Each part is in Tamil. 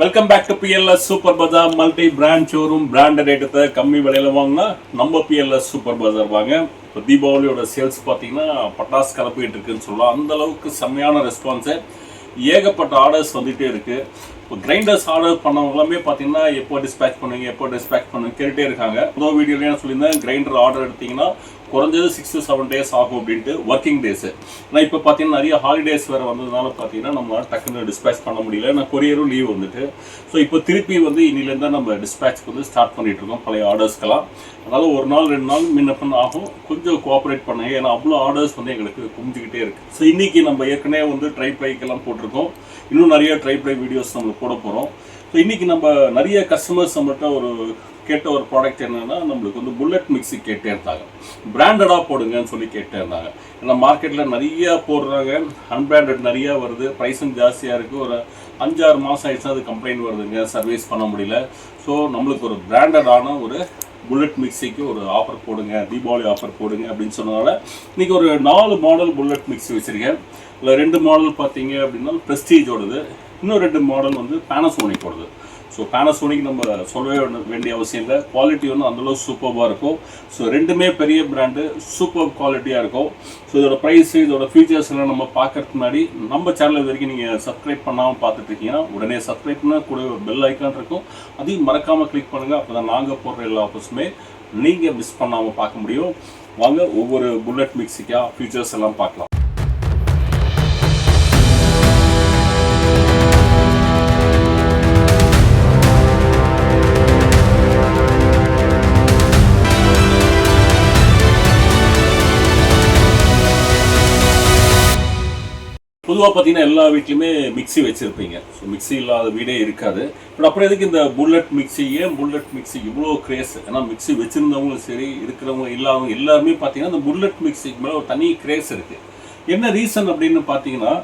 Welcome back to PLS super bazaar multi brand showroom branded ஐட்டத்தை கம்மி விலையில் வாங்கினா நம்ம பிஎல்எஸ் சூப்பர் பஜார் வாங்க. இப்போ தீபாவளியோட சேல்ஸ் பார்த்தீங்கன்னா பட்டாசு கலப்பிட்டு இருக்குன்னு சொல்லலாம். அந்த அளவுக்கு செம்மையான ரெஸ்பான்ஸு ஏகப்பட்ட ஆர்டர்ஸ் வந்துகிட்டே இருக்கு. இப்போ கிரைண்டர்ஸ் ஆர்டர் பண்ணவங்க எல்லாமே பார்த்தீங்கன்னா எப்போ டிஸ்பேச் பண்ணுவீங்க எப்போ டிஸ்பேச் பண்ணுவீங்க கேட்டுட்டே இருக்காங்க. ப்ரோ வீடியோலேயே சொல்லியிருந்தேன் கிரைண்டர் ஆர்டர் எடுத்தீங்கன்னா குறைஞ்சது சிக்ஸ் to செவன் டேஸ் ஆகும் அப்படின்ட்டு ஒர்க்கிங் டேஸ் ஆனால் இப்போ பார்த்தீங்கன்னா நிறைய ஹாலிடேஸ் வேறு வந்ததுனால பார்த்தீங்கன்னா நம்மளால் டக்குன்னு டிஸ்பேச் பண்ண முடியல. நான் கொரியரும் லீவ் வந்துட்டு. ஸோ இப்போ திருப்பி வந்து இன்னிலேருந்து தான் நம்ம டிஸ்பேச் வந்து ஸ்டார்ட் பண்ணிட்டு இருக்கோம். பழைய ஆர்டர்ஸ்க்கெல்லாம் அதனால் ஒரு நாள் ரெண்டு நாள் முன்ன பின்ன ஆகும். கொஞ்சம் கோஆப்ரேட் பண்ணுங்க. ஏன்னா அவ்வளோ ஆர்டர்ஸ் வந்து எங்களுக்கு குமிஞ்சிக்கிட்டே இருக்கு. ஸோ இன்னைக்கு நம்ம ஏற்கனவே வந்து ட்ரை பைக்கெல்லாம் போட்டிருக்கோம். இன்னும் நிறைய ட்ரை பை வீடியோஸ் நம்ம போட போகிறோம் ஸோ இன்னைக்கு நம்ம நிறைய கஸ்டமர்ஸ் நம்மகிட்ட ஒரு கேட்ட ஒரு ப்ராடக்ட் என்னன்னா நம்மளுக்கு வந்து புல்லட் மிக்ஸி கேட்டே இருந்தாங்க. பிராண்டடாக போடுங்கன்னு சொல்லி கேட்டே இருந்தாங்க. ஏன்னா மார்க்கெட்டில் நிறைய போடுறாங்க. அன்பிராண்டட் நிறையா வருது. ப்ரைஸும் ஜாஸ்தியாக இருக்குது ஒரு அஞ்சாறு மாதம் ஆயிடுச்சுன்னா அது கம்ப்ளைண்ட் வருதுங்க. சர்வீஸ் பண்ண முடியல. ஸோ நம்மளுக்கு ஒரு பிராண்டடான ஒரு புல்லட் மிக்ஸிக்கு ஒரு ஆஃபர் போடுங்க. தீபாவளி ஆஃபர் போடுங்க அப்படின்னு சொன்னதால இன்றைக்கி ஒரு நாலு மாடல் புல்லட் மிக்ஸி வச்சுருக்கேன். இல்லை ரெண்டு மாடல் பார்த்தீங்க அப்படின்னா ப்ரெஸ்டீஜோடது இன்னும் ரெண்டு மாடல் வந்து பேனசோனிக்கோடது ஸோ பேனசோனிக் நம்ம சொல்லவே வேண்டிய அவசியம் இல்லை. குவாலிட்டி வந்து அந்தளவு சூப்பர்வாக இருக்கும். ஸோ ரெண்டுமே பெரிய பிராண்டு சூப்பர் குவாலிட்டியாக இருக்கும். ஸோ இதோட ப்ரைஸ் இதோட ஃபீச்சர்ஸ் எல்லாம் நம்ம பார்க்கறதுக்கு முன்னாடி நம்ம சேனல் இது வரைக்கும் நீங்கள் சப்ஸ்கிரைப் பண்ணாமல் பார்த்துட்டு இருக்கீங்கன்னா உடனே சப்ஸ்கிரைப் பண்ண கூட ஒரு பெல் ஐக்கான் இருக்கும். அதையும் மறக்காமல் கிளிக் பண்ணுங்கள் அப்போ தான் நாங்கள் போடுற எல்லா ஆஃபர்ஸுமே நீங்கள் மிஸ் பண்ணாமல் பார்க்க முடியும். வாங்க ஒவ்வொரு புல்லட் மிக்சிக்காக ஃபீச்சர்ஸ் எல்லாம் பார்க்கலாம். பொதுவாக பார்த்தீங்கன்னா எல்லா வீட்லையுமே மிக்ஸி வச்சுருப்பீங்க. ஸோ மிக்ஸி இல்லாத வீடே இருக்காது. பட் அப்புறம் எதுக்கு இந்த புல்லட் மிக்ஸி ஏன் புல்லட் மிக்ஸி இவ்வளோ கிரேஸ் ஏன்னா மிக்ஸி வச்சுருந்தவங்களும் சரி இருக்கிறவங்க இல்லாதவங்க எல்லாருமே பார்த்தீங்கன்னா இந்த புல்லட் மிக்ஸிக்கு மேலே ஒரு தனி கிரேஸ் இருக்குது என்ன ரீசன் அப்படின்னு பார்த்தீங்கன்னா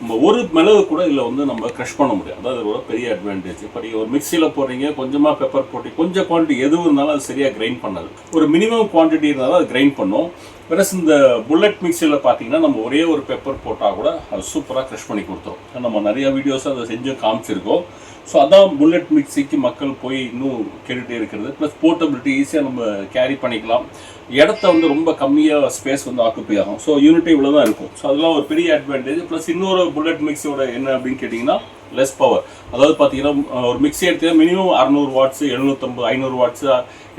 நம்ம ஒரு மிளகு கூட இதில் வந்து நம்ம க்ரஷ் பண்ண முடியும் அதாவது ஒரு பெரிய அட்வான்டேஜ் இப்போ நீங்கள் ஒரு மிக்சியில் போடுறீங்க கொஞ்சமாக பெப்பர் போட்டு கொஞ்சம் குவான்டிட்டி எது இருந்தாலும் அது சரியாக கிரைண்ட் பண்ணாது. ஒரு மினிமம் குவான்டிட்டி இருந்தாலும் அது கிரைண்ட் பண்ணும். பிளஸ் இந்த புல்லட் மிக்சியில் பார்த்தீங்கன்னா நம்ம ஒரே ஒரு பெப்பர் போட்டால் கூட அது சூப்பராக க்ரஷ் பண்ணி கொடுத்துரும். நம்ம நிறைய வீடியோஸ் அதை செஞ்சு காமிச்சிருக்கோம். ஸோ அதான் புல்லட் மிக்சிக்கு மக்கள் போய் இன்னும் கேட்டுகிட்டே இருக்கிறது. ப்ளஸ் போர்ட்டபிலிட்டி ஈஸியாக நம்ம கேரி பண்ணிக்கலாம். இடத்த வந்து ரொம்ப கம்மியாக ஸ்பேஸ் வந்து ஆக்குப்பை ஆகும். ஸோ யூனிட்டி இவ்வளோ தான் இருக்கும். ஸோ அதெல்லாம் ஒரு பெரிய அட்வான்டேஜ் ப்ளஸ் இன்னொரு புல்லட் மிக்ஸியோட என்ன அப்படின்னு கேட்டிங்கன்னா லெஸ் பவர் அதாவது பார்த்தீங்கன்னா ஒரு மிக்ஸி எடுத்தீங்கன்னா மினிமம் அறநூறு வாட்ஸ் எழுநூற்றம்பது ஐநூறு வாட்ஸ்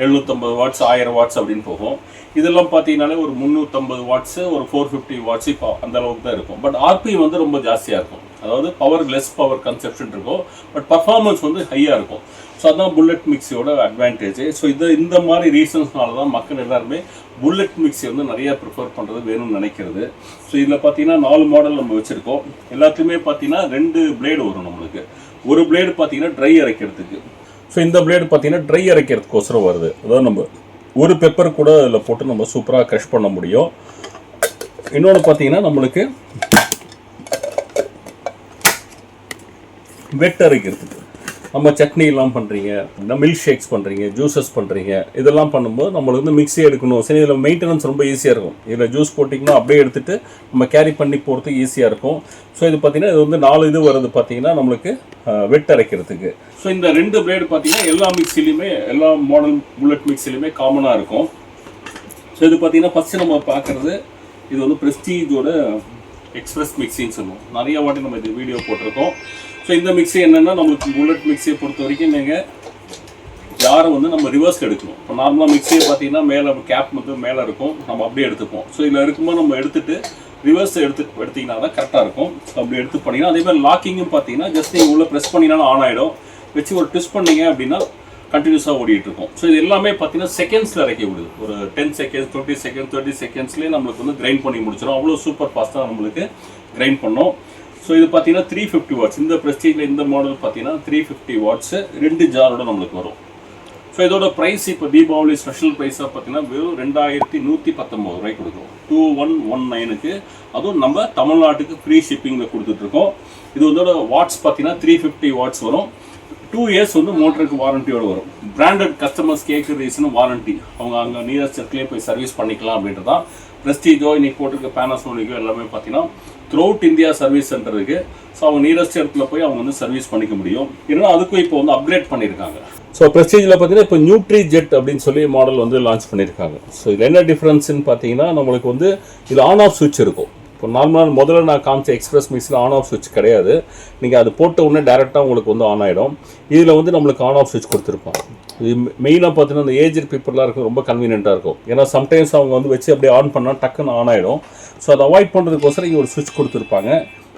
எழுநூற்றம்பது வாட்ஸ் ஆயிரம் வாட்ஸ் அப்படின்னு போகும். இதெல்லாம் பார்த்தீங்கன்னாலே ஒரு முந்நூற்றம்பது வாட்ஸு ஒரு ஃபோர் ஃபிஃப்டி வாட்ஸ் இப்போ அந்த அளவுக்கு தான் இருக்கும். பட் ஆர்பிஎம் வந்து ரொம்ப ஜாஸ்தியாக இருக்கும். அதாவது பவர் லெஸ் பவர் கன்செப்ஷன் இருக்கும். பட் பர்ஃபார்மன்ஸ் வந்து ஹையாக இருக்கும். ஸோ அதான் புல்லட் மிக்ஸியோட அட்வான்டேஜ் ஸோ இது இந்த மாதிரி ரீசன்ஸ்னால தான் மக்கள் எல்லாருமே புல்லட் மிக்ஸி வந்து நிறையா ப்ரிஃபர் பண்ணுறது வேணும்னு நினைக்கிறது. ஸோ இதில் பார்த்தீங்கன்னா நாலு மாடல் நம்ம வச்சுருக்கோம். எல்லாத்துலேயுமே பார்த்தீங்கன்னா ரெண்டு பிளேடு வரும் நம்மளுக்கு. ஒரு பிளேடு பார்த்தீங்கன்னா ட்ரை அரைக்கிறதுக்கு. ஸோ இந்த பிளேடு பார்த்தீங்கன்னா ட்ரை அரைக்கிறதுக்கோசரம் வருது. அதாவது நம்ம ஒரு பெப்பர் கூட அதில் போட்டு நம்ம சூப்பராக க்ரஷ் பண்ண முடியும். இன்னொன்று பார்த்தீங்கன்னா நம்மளுக்கு வெட் அரைக்கிறதுக்கு. நம்ம சட்னிலாம் பண்ணுறீங்க மில்க் ஷேக்ஸ் பண்ணுறீங்க ஜூஸஸ் பண்ணுறீங்க இதெல்லாம் பண்ணும்போது நம்மளுக்கு வந்து மிக்ஸி எடுக்கணும். சரி இதில் மெயின்டெனன்ஸ் ரொம்ப ஈஸியாக இருக்கும். இதில் ஜூஸ் போட்டிங்கன்னா அப்படியே எடுத்துகிட்டு நம்ம கேரி பண்ணி போகிறதுக்கு ஈஸியாக இருக்கும். ஸோ இது பார்த்திங்கன்னா இது வந்து நாலு இது வருது பார்த்திங்கன்னா நம்மளுக்கு வெட்டரைக்கிறதுக்கு வெட் அரைக்கிறதுக்கு. ஸோ இந்த ரெண்டு பிளேடு பார்த்தீங்கன்னா எல்லா மிக்ஸிலையுமே எல்லா மாடல் புல்லட் மிக்ஸிலையுமே காமனாக இருக்கும். ஸோ இது பார்த்தீங்கன்னா ஃபஸ்ட்டு நம்ம பார்க்குறது இது வந்து ப்ரெஸ்டீஜோட எக்ஸ்பிரஸ் மிக்சின்னு சொல்லுவோம். நிறைய வாட்டி நம்ம இது வீடியோ போட்டிருக்கோம். ஸோ இந்த மிக்ஸி என்னென்னா நம்மளுக்கு புல்லட் மிக்ஸியை பொறுத்த வரைக்கும் நீங்கள் ஜாரை வந்து நம்ம ரிவர்ஸ் எடுக்கணும். இப்போ நார்மலாக மிக்ஸியை பார்த்தீங்கன்னா மேலே கேப் வந்து மேலே இருக்கும். நம்ம அப்படியே எடுத்துப்போம். ஸோ இதில் இருக்கும்போது நம்ம எடுத்துட்டு ரிவர்ஸ் எடுத்து எடுத்தீங்கன்னா தான் கரெக்டாக இருக்கும். ஸோ அப்படி எடுத்து பண்ணிங்கன்னா அதே மாதிரி லாக்கிங்கும் பார்த்தீங்கன்னா ஜஸ்ட் நீங்கள் உள்ளே ப்ரெஸ் பண்ணினாலும் ஆன் ஆகிடும் வச்சு ஒரு ட்விஸ்ட் பண்ணீங்க அப்படின்னா கண்டினியூஸாக ஓடிட்டு இருக்கும் ஸோ இது எல்லாமே பார்த்தீங்கன்னா செகண்ட்ஸில் இறக்கி விடுது. ஒரு ten seconds twenty second thirty செகண்ட்ஸ்லேயே நம்மளுக்கு வந்து கிரைண்ட் பண்ணி முடிச்சிடும் அவ்வளோ சூப்பர் ஃபாஸ்ட்டாக நம்மளுக்கு கிரைண்ட் பண்ணோம். ஸோ இது பார்த்தீங்கன்னா த்ரீ ஃபிஃப்டி வாட்ஸ் இந்த ப்ரெஸ்டீஜில் இந்த மாடல் பார்த்தீங்கன்னா த்ரீ ஃபிஃப்டி வாட்ஸு ரெண்டு ஜாரோட நம்மளுக்கு வரும். ஸோ இதோட ப்ரைஸ் இப்போ தீபாவளி ஸ்பெஷல் ப்ரைஸாக பார்த்தீங்கன்னா வெறும் ரெண்டாயிரத்தி நூற்றி பத்தொம்பது ரூபாய்க்கு கொடுக்குறோம். டூ ஒன் ஒன் நைனுக்கு அதுவும் நம்ம தமிழ்நாட்டுக்கு ஃப்ரீ ஷிப்பிங்கில் கொடுத்துட்ருக்கோம் இது இதோட வாட்ஸ் பார்த்தீங்கன்னா த்ரீ ஃபிஃப்டி வாட்ஸ் வரும். டூ இயர்ஸ் வந்து மோட்டருக்கு வாரண்டியோட வரும். பிராண்டட் கஸ்டமர்ஸ் கேட்குற ரீசனும் வாரண்டி அவங்க அங்கே நியரஸ்ட் சர்க்கிளே போய் சர்வீஸ் பண்ணிக்கலாம் அப்படின்றது தான் ப்ரெஸ்டீஜோ இன்னைக்கு போட்டிருக்க பேனாசோனிக்கோ எல்லாமே பார்த்தீங்கன்னா throughout India service centre இருக்குது ஸோ அவங்க நியரஸ்ட் இடத்துல போய் அவங்க வந்து சர்வீஸ் பண்ணிக்க முடியும். ஏன்னா அதுக்கும் இப்போ வந்து அப்கிரேட் பண்ணியிருக்காங்க. ஸோ ப்ரெஸ்டீஜில் பார்த்தீங்கன்னா இப்போ நியூட்ரி ஜெட் அப்படின்னு சொல்லி மாடல் வந்து லான்ச் பண்ணியிருக்காங்க. ஸோ இதில் என்ன டிஃப்ரென்ஸ்னு பார்த்தீங்கன்னா நம்மளுக்கு வந்து இதில் ஆன் ஆஃப் சுவிட்ச் இருக்கும். இப்போ நார்மலாக முதல்ல நான் காமிச்ச எக்ஸ்பிரஸ் மிக்ஸில் ஆன் ஆஃப் சுவிட்ச் கிடையாது. நீங்கள் அது போட்ட உடனே டேரெக்டாக உங்களுக்கு வந்து ஆன் ஆகிடும் இதில் வந்து நம்மளுக்கு ஆன் ஆஃப் சுவிட்ச் கொடுத்துருப்பாங்க இது மெயினாக பார்த்தீங்கன்னா அந்த ஏஜ் பீப்புளாக இருக்கும் ரொம்ப கன்வீனியண்ட்டாக இருக்கும். ஏன்னா சம்டைம்ஸ் அவங்க வந்து வச்சு அப்படியே ஆன் பண்ணால் டக்குன்னு ஆன் ஆகிடும் ஸோ அதை அவாய்ட் பண்ணுறதுக்கோசரம் இங்கே ஒரு சுவிட்ச் கொடுத்துருப்பாங்க.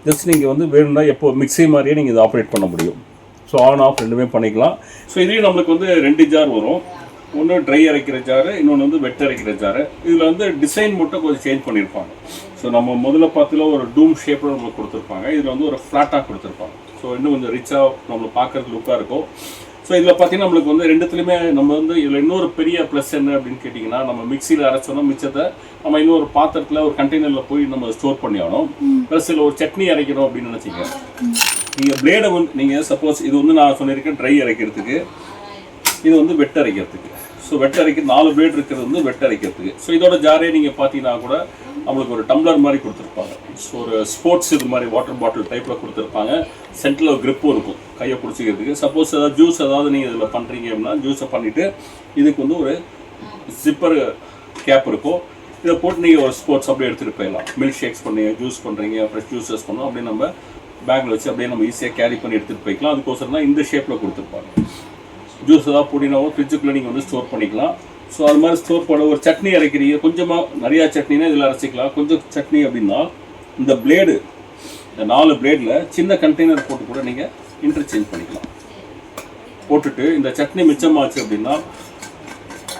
ஜஸ்ட் நீங்கள் வந்து வேணும்னா எப்போ மிக்ஸி மாதிரியே நீங்கள் இதை ஆப்ரேட் பண்ண முடியும். ஸோ ஆன் ஆஃப் ரெண்டுமே பண்ணிக்கலாம். ஸோ இதுலேயும் நம்மளுக்கு வந்து ரெண்டு ஜார் வரும். ஒன்று ட்ரை அரைக்கிற ஜாரு இன்னொன்று வந்து வெட் அரைக்கிற ஜாரு இதில் வந்து டிசைன் மட்டும் கொஞ்சம் சேஞ்ச் பண்ணியிருப்பாங்க. ஸோ நம்ம முதல்ல பார்த்துல ஒரு டூம் ஷேப்பில் நம்மளுக்கு கொடுத்துருப்பாங்க. இதில் வந்து ஒரு ஃப்ளாட்டாக கொடுத்துருப்பாங்க. ஸோ இன்னும் கொஞ்சம் ரிச்சாக நம்மளை பார்க்கறதுக்கு லுக்காக இருக்கும். ஸோ இதில் பார்த்தீங்கன்னா நம்மளுக்கு வந்து ரெண்டுத்துலையுமே நம்ம வந்து இதில் இன்னொரு பெரிய ப்ளஸ் என்ன அப்படின்னு கேட்டிங்கன்னா நம்ம மிக்சியில் அரைச்சோன்னா மிச்சத்தை நம்ம இன்னொரு பாத்திரத்தில் ஒரு கண்டெய்னரில் போய் நம்ம ஸ்டோர் பண்ணி ஆகணும். ப்ளஸ் இதில் ஒரு சட்னி அரைக்கணும் அப்படின்னு நினச்சிங்க. நீங்கள் பிளேடை வந்து நீங்கள் சப்போஸ் இது வந்து நான் சொல்லியிருக்கேன் ட்ரை அரைக்கிறதுக்கு. இது வந்து வெட்ட அரைக்கிறதுக்கு. ஸோ வெட்டரைக்கு நாலு பிளேட் இருக்கிறது வந்து வெட்டரைக்கிறதுக்கு ஸோ இதோட ஜாரே நீங்கள் பார்த்தீங்கன்னா கூட நம்மளுக்கு ஒரு டம்ளர் மாதிரி கொடுத்துருப்பாங்க. ஸோ ஒரு ஸ்போர்ட்ஸ் இது மாதிரி வாட்டர் பாட்டில் டைப்பில் கொடுத்துருப்பாங்க. சென்டரில் ஒரு கிரிப்பும் இருக்கும். கையை பிடிச்சிக்கிறதுக்கு. சப்போஸ் ஏதாவது ஜூஸ் ஏதாவது நீங்கள் இதில் பண்ணுறீங்க அப்படின்னா ஜூஸை பண்ணிவிட்டு இதுக்கு வந்து ஒரு ஜிப்பர் கேப் இருக்கும். இதை போட்டு நீங்கள் ஒரு ஸ்போர்ட்ஸ் அப்படியே எடுத்துகிட்டு போயிடலாம். மில்க் ஷேக்ஸ் பண்ணீங்க ஜூஸ் பண்ணுறீங்க ஃப்ரெஷ் ஜூஸஸ் பண்ணோம் அப்படியே நம்ம பேக்கில் வச்சு அப்படியே நம்ம ஈஸியாக கேரி பண்ணி எடுத்துகிட்டு போய்க்கலாம். அதுக்கோசரம் தான் இந்த ஷேப்பில் கொடுத்துருப்பாங்க. ஜூஸ் ஏதாவது போட்டினாவும் ஃப்ரிட்ஜுக்குள்ளே நீங்கள் வந்து ஸ்டோர் பண்ணிக்கலாம். ஸோ அது மாதிரி ஸ்டோர் பண்ண ஒரு சட்னி அரைக்கிறீங்க. கொஞ்சமாக நிறையா சட்னினா இதில் அரைச்சிக்கலாம். கொஞ்சம் சட்னி அப்படின்னா இந்த பிளேடு இந்த நாலு பிளேடில் சின்ன கண்டெய்னர் போட்டு கூட நீங்கள் இன்டர்சேஞ்ச் பண்ணிக்கலாம். போட்டுட்டு இந்த சட்னி மிச்சமாச்சு அப்படின்னா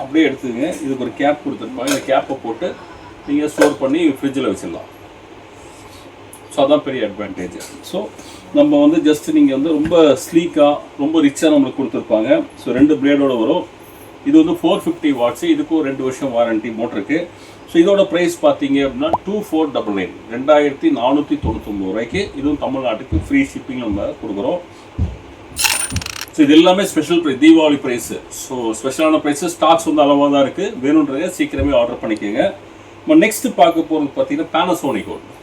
அப்படியே எடுத்துங்க. இதுக்கு ஒரு கேப் கொடுத்துருப்பாங்க. இந்த கேப்பை போட்டு நீங்கள் ஸ்டோர் பண்ணி ஃப்ரிட்ஜில் வச்சிடலாம். ஸோ அதான் பெரிய அட்வான்டேஜ் ஸோ நம்ம வந்து ஜஸ்ட் நீங்கள் வந்து ரொம்ப ஸ்லீக்காக ரொம்ப ரிச்சாக நம்மளுக்கு கொடுத்துருப்பாங்க. ஸோ ரெண்டு பிளேடோட வரும். இது வந்து ஃபோர் ஃபிஃப்டி வாட்ஸு இதுக்கும் ரெண்டு வருஷம் வாரண்டி மோட்டருக்கு ஸோ இதோட ப்ரைஸ் பார்த்தீங்க அப்படின்னா டூ ஃபோர் டபுள் நைன் ரெண்டாயிரத்தி நானூற்றி தொண்ணூத்தொம்பது ரூபாய்க்கு. இதுவும் தமிழ்நாட்டுக்கு ஃப்ரீ ஷிப்பிங் நம்ம கொடுக்குறோம். ஸோ இது எல்லாமே special price Deepavali price so ஸ்பெஷலான ப்ரைஸு ஸ்டாக்ஸ் வந்து அளவாக தான் இருக்குது வேணுன்றதை சீக்கிரமே ஆர்டர் பண்ணிக்கோங்க. நம்ம நெக்ஸ்ட்டு பார்க்க போகிறது பார்த்தீங்கன்னா பேனசோனிக் ஒன்று.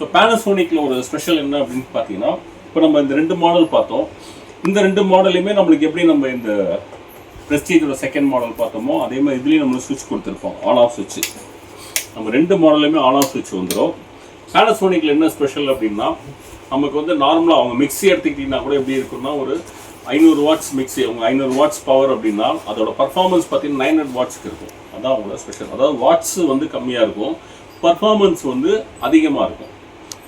ஸோ பேனசோனிக்கில் ஒரு ஸ்பெஷல் என்ன அப்படின்னு பார்த்தீங்கன்னா இப்போ நம்ம இந்த ரெண்டு மாடல் பார்த்தோம். இந்த ரெண்டு மாடலையுமே நம்மளுக்கு எப்படி நம்ம இந்த ப்ரெஸ்டீஜோட செகண்ட் மாடல் பார்த்தோமோ அதே மாதிரி இதுலேயும் நம்மளுக்கு சுவிட்ச் கொடுத்துருப்போம். ஆன் ஆஃப் சுவிட்ச் நம்ம ரெண்டு மாடலுமே ஆன் ஆஃப் சுவிட்ச் வந்துடும் பேனசோனிக்கில் என்ன ஸ்பெஷல் அப்படின்னா நமக்கு வந்து நார்மலாக அவங்க மிக்ஸி எடுத்துக்கிட்டிங்கன்னா கூட எப்படி இருக்குன்னா ஒரு ஐநூறு வாட்ஸ் மிக்ஸி அவங்க ஐநூறு வாட்ஸ் பவர் அப்படின்னா அதோட பர்ஃபார்மன்ஸ் பார்த்தீங்கன்னா நைன் ஹண்ட்ரட் வாட்ஸ்க்கு இருக்கும். அதான் அவங்களோட ஸ்பெஷல் அதாவது வாட்ஸ் வந்து கம்மியாக இருக்கும். பர்ஃபார்மன்ஸ் வந்து அதிகமாக இருக்கும்.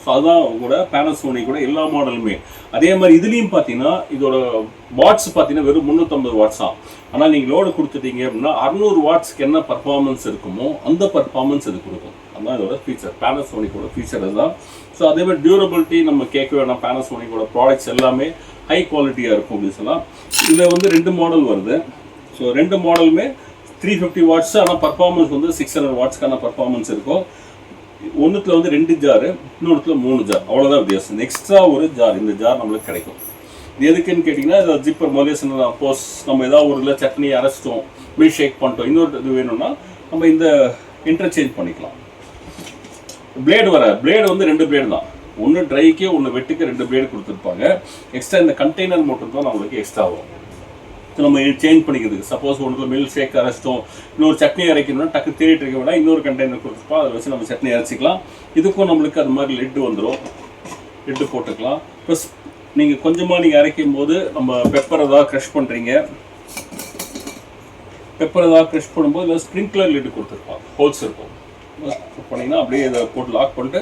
ஸோ அதுதான் கூட பேனசோனிக் கூட எல்லா மாடலுமே அதே மாதிரி இதுலேயும் பார்த்தீங்கன்னா இதோட வாட்ஸ் பார்த்தீங்கன்னா வெறும் முந்நூற்றம்பது வாட்ஸ் தான். ஆனால் நீங்கள் லோடு கொடுத்துட்டீங்க அப்படின்னா அறுநூறு வாட்ஸ்க்கு என்ன பர்ஃபார்மன்ஸ் இருக்குமோ அந்த பர்ஃபார்மன்ஸ் இது கொடுக்கும். அதுதான் இதோட ஃபீச்சர் பேனசோனிக்கோட ஃபீச்சர் தான் ஸோ அதே மாதிரி டியூரபிலிட்டி நம்ம கேட்க வேணாம். பேனசோனிக்கோட ப்ராடக்ட்ஸ் எல்லாமே ஹை குவாலிட்டியாக இருக்கும் அப்படின்னு சொல்லலாம். இதில் வந்து ரெண்டு மாடல் வருது. ஸோ ரெண்டு மாடலுமே த்ரீ ஃபிஃப்டி வாட்ஸ் ஆனால் பர்ஃபார்மன்ஸ் வந்து சிக்ஸ் ஹண்ட்ரட் வாட்ஸ்க்கான பர்ஃபார்மன்ஸ் இருக்கும். ஒன்றுத்தில் வந்து ரெண்டு ஜாரு இன்னொன்றுத்துல மூணு ஜார் அவ்வளோதான் வித்தியாசம். எக்ஸ்ட்ரா ஒரு ஜார் இந்த ஜார் நம்மளுக்கு கிடைக்கும். இது எதுக்குன்னு கேட்டிங்கன்னா இதை ஜிப்பர் முதலே சொன்ன போஸ் நம்ம ஏதாவது ஒரு இல்லை சட்னி அரைச்சிட்டோம் மில்க் ஷேக் பண்ணிட்டோம் இன்னொரு இது வேணும்னா நம்ம இந்த இன்டர்சேஞ்ச் பண்ணிக்கலாம். பிளேடு வர பிளேடு வந்து ரெண்டு பிளேடு தான். ஒன்று ட்ரைக்கு ஒன்று வெட்டுக்கு ரெண்டு பிளேடு கொடுத்துருப்பாங்க. எக்ஸ்ட்ரா இந்த கண்டெய்னர் மட்டும் தான் நம்மளுக்கு எக்ஸ்ட்ரா ஆகும் நம்ம சேஞ்ச் பண்ணிக்கிறதுக்கு சப்போஸ் ஒன்று மில்க் ஷேக் அரைச்சிட்டோம். இன்னொரு சட்னி அரைக்கணும்னா டக்கு தேடிட்டு இருக்க விட இன்னொரு கண்டெய்னர் கொடுத்துருப்போம் அதை வச்சு நம்ம சட்னி அரைச்சிக்கலாம். இதுக்கும் நம்மளுக்கு அது மாதிரி லெட்டு வந்துடும் லெட்டு போட்டுக்கலாம். ப்ளஸ் நீங்கள் கொஞ்சமாக நீங்கள் அரைக்கும் போது நம்ம பெப்பர் ஏதாவது க்ரஷ் பண்ணுறீங்க பெப்பர் ஏதாவது க்ரஷ் பண்ணும்போது இல்லை ஸ்ப்ரிங்க்லர் லிட்டு கொடுத்துருப்பாங்க. ஹோல்ஸ் இருக்கும். பண்ணிங்கன்னா அப்படியே இதை போட்டு லாக் பண்ணிட்டு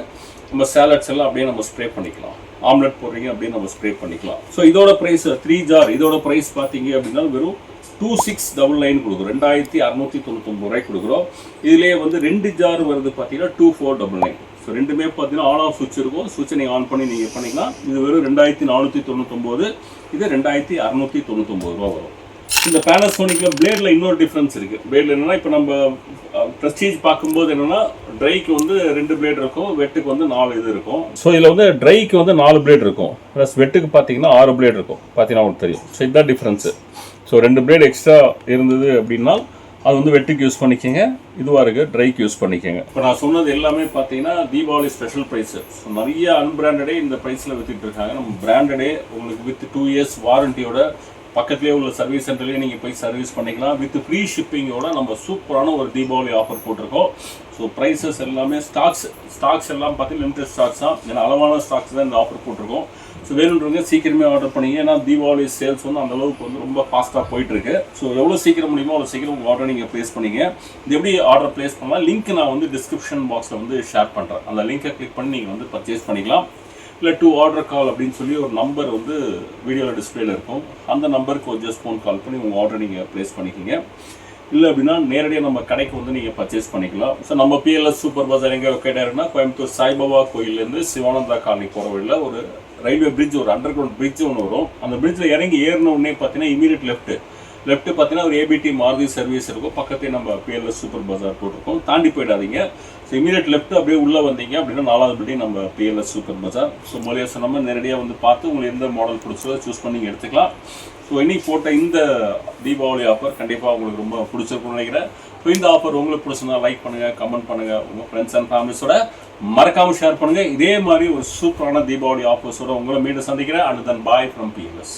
நம்ம சேலட்ஸ் எல்லாம் அப்படியே நம்ம ஸ்ப்ரே பண்ணிக்கலாம். ஆம்லெட் போடுறீங்க அப்படின்னு நம்ம ஸ்ப்ரே பண்ணிக்கலாம். ஸோ இதோட ப்ரைஸ் த்ரீ ஜார் இதோட ப்ரைஸ் பார்த்தீங்க அப்படின்னா வெறும் டூ சிக்ஸ் டபுள் நைன் கொடுக்குறோம். ரெண்டாயிரத்தி அறநூற்றி தொண்ணூத்தொம்பது ரூபாய் கொடுக்குறோம். இதுலேயே வந்து ரெண்டு ஜார் வருது பார்த்தீங்கன்னா two four double nine so ரெண்டுமே பார்த்தீங்கன்னா ஆன் ஆஃப் சுவிட்ச் இருக்கும். சுவிட்சை நீங்கள் ஆன் பண்ணி நீங்கள் பண்ணிங்கன்னா இது வெறும் ரெண்டாயிரத்தி நானூற்றி தொண்ணூத்தொம்பது இது ரெண்டாயிரத்தி அறநூற்றி தொண்ணூத்தொம்பது ரூபா வரும். இந்த பேனசோனிக்ல பிளேடில் இன்னொரு டிஃப்ரென்ஸ் இருக்குது பிளேடில் என்னன்னா இப்போ நம்ம ப்ரெஸ்டீஜ் பார்க்கும்போது என்னென்னா ட்ரைக்கு வந்து ரெண்டு பிளேட் இருக்கும் வெட்டுக்கு வந்து நாலு இது இருக்கும். ஸோ இதில் வந்து ட்ரைக்கு வந்து நாலு பிளேட் இருக்கும். ப்ளஸ் வெட்டுக்கு பார்த்தீங்கன்னா ஆறு பிளேட் இருக்கும். பார்த்தீங்கன்னா உங்களுக்கு தெரியும். ஸோ இதுதான் டிஃப்ரென்ஸு ஸோ ரெண்டு பிளேட் எக்ஸ்ட்ரா இருந்தது அப்படின்னா அது வந்து வெட்டுக்கு யூஸ் பண்ணிக்கோங்க. இதுவாக இருக்குது ட்ரைக்கு யூஸ் பண்ணிக்கோங்க. இப்போ நான் சொன்னது எல்லாமே பார்த்தீங்கன்னா தீபாவளி ஸ்பெஷல் ப்ரைஸு ஸோ நிறைய அன்பிராண்டடே இந்த ப்ரைஸில் விற்றுட்டு இருக்காங்க. நம்ம பிராண்டடே உங்களுக்கு வித் டூ இயர்ஸ் வாரண்டியோட பக்கத்துலேயே உள்ள சர்வீஸ் சென்டர்லேயே நீங்கள் போய் சர்வீஸ் பண்ணிக்கலாம். வித் ஃப்ரீ ஷிப்பிங்கோட நம்ம சூப்பரான ஒரு தீபாவளி ஆஃபர் போட்டிருக்கோம். ஸோ ப்ரைஸஸ் எல்லாமே ஸ்டாக்ஸ் ஸ்டாக்ஸ் எல்லாம் பார்த்தீங்கன்னா லிமிடெட் ஸ்டாக்ஸ் தான். ஏன்னா அளவான ஸ்டாக்ஸ் தான் இந்த ஆஃபர் போட்டிருக்கோம். ஸோ வேணுன்றவங்க சீக்கிரமே ஆர்டர் பண்ணீங்க. ஏன்னா தீபாவளி சேல்ஸ் வந்து அந்த அளவுக்கு வந்து ரொம்ப ஃபாஸ்ட்டாக போயிட்டுருக்கு ஸோ எவ்வளோ சீக்கிரம் முடியுமோ அவ்வளோ சீக்கிரம் உங்கள் ஆர்டர் நீங்கள் ப்ளேஸ் பண்ணிங்க. இது எப்படி ஆர்டர் ப்ளேஸ் பண்ணலாம்? லிங்க் நான் வந்து டிஸ்கிரிப்ஷன் பாக்ஸில் வந்து ஷேர் பண்ணுறேன் அந்த லிங்கை கிளிக் பண்ணி நீங்கள் வந்து பர்ச்சேஸ் பண்ணிக்கலாம். இல்லை டூ ஆர்டர் கால் அப்படின்னு சொல்லி ஒரு நம்பர் வந்து வீடியோவில் டிஸ்பிளேல இருக்கும். அந்த நம்பருக்கு ஒரு ஜஸ்ட் ஃபோன் கால் பண்ணி உங்கள் ஆர்டர் நீங்கள் ப்ளேஸ் பண்ணிக்கிங்க. இல்லை அப்படின்னா நேரடியாக நம்ம கடைக்கு வந்து நீங்கள் பர்ச்சேஸ் பண்ணிக்கலாம். ஸோ நம்ம பிஎல்எஸ் சூப்பர் பஜார் எங்கே லொக்கேட் ஆயிருக்குன்னா கோயம்புத்தூர் சாய்பாபா கோயிலேருந்து சிவானந்தா காலனி போகிற வழியில் ஒரு ரயில்வே பிரிட்ஜ் ஒரு அண்டர் கிரவுண்ட் பிரிட்ஜ் ஒன்று வரும். அந்த பிரிட்ஜில் இறங்கி ஏறின உடனே பார்த்தீங்கன்னா இமீடியட் லெஃப்ட் லெஃப்ட்டு பார்த்தீங்கன்னா ஒரு ஏபிடி மாருதி சர்வீஸ் இருக்கும். பக்கத்தே நம்ம பிஎல்எஸ் சூப்பர் பஜார் போட்டிருக்கோம். தாண்டி போயிடாதீங்க. ஸோ இமீடியட் லெஃப்ட் அப்படியே உள்ளே வந்தீங்க அப்படின்னா நாலாவது பில்டிங் நம்ம பிஎல்எஸ் சூப்பர் பஜார் ஸோ மொழியா சொன்னாமல் நேரடியாக வந்து பார்த்து உங்களுக்கு எந்த மாடல் பிடிச்சதோ சூஸ் பண்ணி நீங்கள் எடுத்துக்கலாம். ஸோ இன்னைக்கு போட்ட இந்த தீபாவளி ஆஃபர் கண்டிப்பாக உங்களுக்கு ரொம்ப பிடிச்சிருக்கும்னு நினைக்கிறேன். ஸோ இந்த ஆஃபர் உங்களுக்கு பிடிச்சிருந்தா லைக் பண்ணுங்கள் கமெண்ட் பண்ணுங்கள் உங்கள் ஃப்ரெண்ட்ஸ் அண்ட் ஃபேமிலிஸோட மறக்காமல் ஷேர் பண்ணுங்கள் இதே மாதிரி ஒரு சூப்பரான தீபாவளி ஆஃபர்ஸோட உங்களை மீண்டும் சந்திக்கிறேன். And then bye from PLS